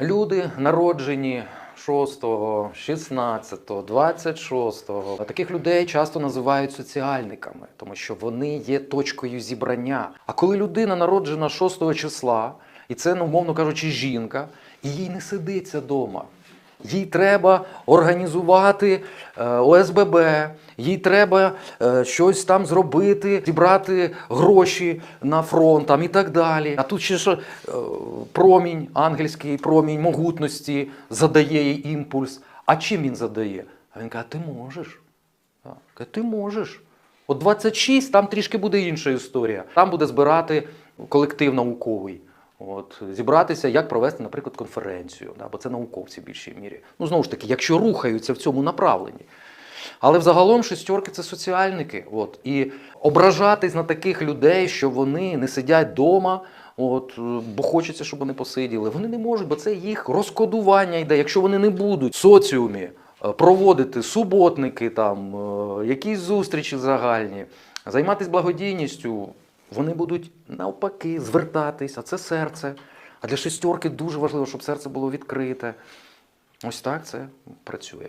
Люди народжені 6, 16, 26. А Таких людей часто називають соціальниками, тому що вони є точкою зібрання. А коли людина народжена 6 числа, і це, ну, умовно кажучи, жінка, і їй не сидиться вдома. Їй треба організувати е, ОСББ, їй треба е, щось там зробити, зібрати гроші на фронт там, і так далі. А тут ще ж е, промінь, ангельський промінь могутності задає їй імпульс. А чим він задає? А він каже, ти можеш. Так, ти можеш. От 26, там трішки буде інша історія. Там буде збирати колектив науковий. От, зібратися, як провести, наприклад, конференцію, да, бо це науковці в більшій мірі. Ну, знову ж таки, якщо рухаються в цьому направленні. Але взагалом шестерки це соціальники. От, і ображатись на таких людей, що вони не сидять вдома, от, бо хочеться, щоб вони посиділи. Вони не можуть, бо це їх розкодування йде. Якщо вони не будуть в соціумі е, проводити суботники, там, е, якісь зустрічі загальні, займатися благодійністю, вони будуть навпаки звертатися, це серце. А для шестерки дуже важливо, щоб серце було відкрите. Ось так це працює.